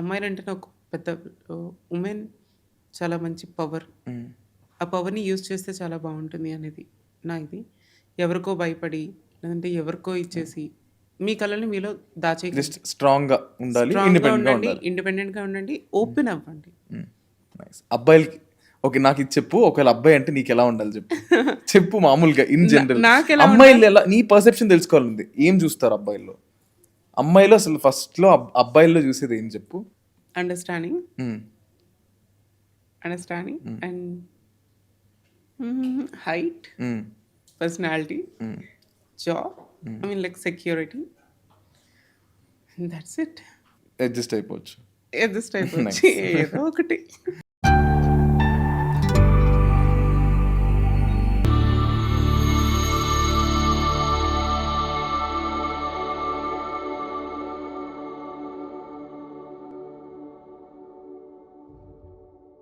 అమ్మాయిలంటే నాకు పెద్ద ఉమెన్ చాలా మంచి పవర్. ఆ పవర్ని యూజ్ చేస్తే చాలా బాగుంటుంది అనేది నా ఇది. ఎవరికో భయపడి లేదంటే ఎవరికో ఇచ్చేసి మీ కళని మీలో దాచే జస్ట్ స్ట్రాంగ్గా ఉండాలి ఇండిపెండెంట్గా ఉండాలి. ఇండిపెండెంట్గా ఉండండి ఓపెన్ అవ్వండి. అబ్బాయిలకి ఓకే నాకు ఇది చెప్పు ఒకవేళ అబ్బాయి అంటే నీకు ఎలా ఉండాలి చెప్పు. చెప్పు మామూలుగా ఇన్ జనరల్ అమ్మాయిలు ఎలా నీ పర్సెప్షన్ తెలుసుకోవాలంది ఏం చూస్తారు అబ్బాయిల్లో? అమ్మాయిలో అసలు ఫస్ట్లో అబ్- అబ్బాయిల్లో చూసేది ఏం చెప్పు? Understanding. Understanding and height. Personality. Job I mean like security that's it adjust అయిపోవచ్చు. అడ్జస్ట్ అయిపోవచ్చు. ఏదో ఒకటి.